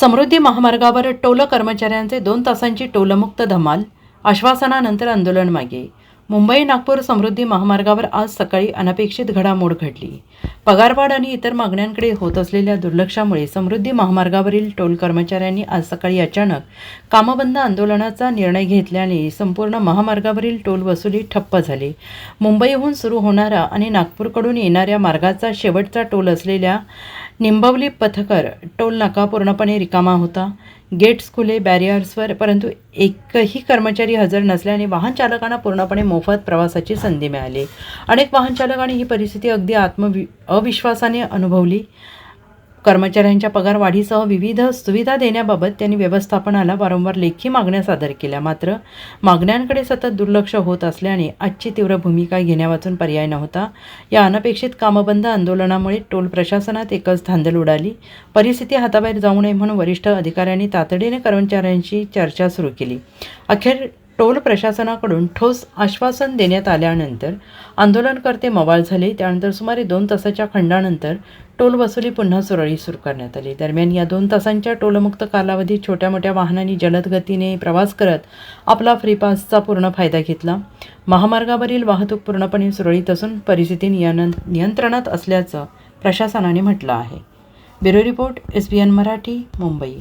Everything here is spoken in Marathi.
समृद्धी महामार्गावर टोल कर्मचाऱ्यांचे दोन तासांची टोलमुक्त धमाल आश्वासनानंतर आंदोलन मागे. मुंबई नागपूर समृद्धी महामार्गावर आज सकाळी अनपेक्षित घडामोड घडली. पगारवाढ आणि इतर मागण्यांकडे होत असलेल्या दुर्लक्षामुळे समृद्धी महामार्गावरील टोल कर्मचाऱ्यांनी आज सकाळी अचानक कामबंद आंदोलनाचा निर्णय घेतल्याने संपूर्ण महामार्गावरील टोल वसुली ठप्प झाली. मुंबईहून सुरू होणारा आणि नागपूरकडून येणाऱ्या मार्गाचा शेवटचा टोल असलेल्या निंबवली पथकर टोल नाका पूर्णपणे रिकामा होता. गेट्स खुले बॅरियर्सवर परंतु एकही कर्मचारी हजर नसल्याने वाहन चालकांना पूर्णपणे मोफत प्रवासाची संधी मिळाली. अनेक वाहन चालकांनी ही परिस्थिती अगदी आत्मवि अविश्वासाने अनुभवली. कर्मचाऱ्यांच्या पगार वाढीसह विविध सुविधा देण्याबाबत त्यांनी व्यवस्थापनाला वारंवार लेखी मागण्या सादर केल्या. मात्र मागण्यांकडे सतत दुर्लक्ष होत असल्याने आजची तीव्र भूमिका घेण्यावाचून पर्याय नव्हता. या अनपेक्षित कामबंद आंदोलनामुळे टोल प्रशासनात एकच धांदल उडाली. परिस्थिती हाताबाहेर जाऊ नये म्हणून वरिष्ठ अधिकाऱ्यांनी तातडीने कर्मचाऱ्यांशी चर्चा सुरू केली. अखेर टोल प्रशासनाकडून ठोस आश्वासन देण्यात आल्यानंतर आंदोलनकर्ते मवाळ झाले. त्यानंतर सुमारे दोन तासाच्या खंडानंतर टोल वसुली पुन्हा सुरळीत सुरू करण्यात आली. दरम्यान या दोन तासांच्या टोलमुक्त कालावधीत छोट्या मोठ्या वाहनांनी जलद गतीने प्रवास करत आपला फ्रीपासचा पूर्ण फायदा घेतला. महामार्गावरील वाहतूक पूर्णपणे सुरळीत असून परिस्थिती नियन नियंत्रणात असल्याचं प्रशासनाने म्हटलं आहे. Bureau report S B N Marathi Mumbai.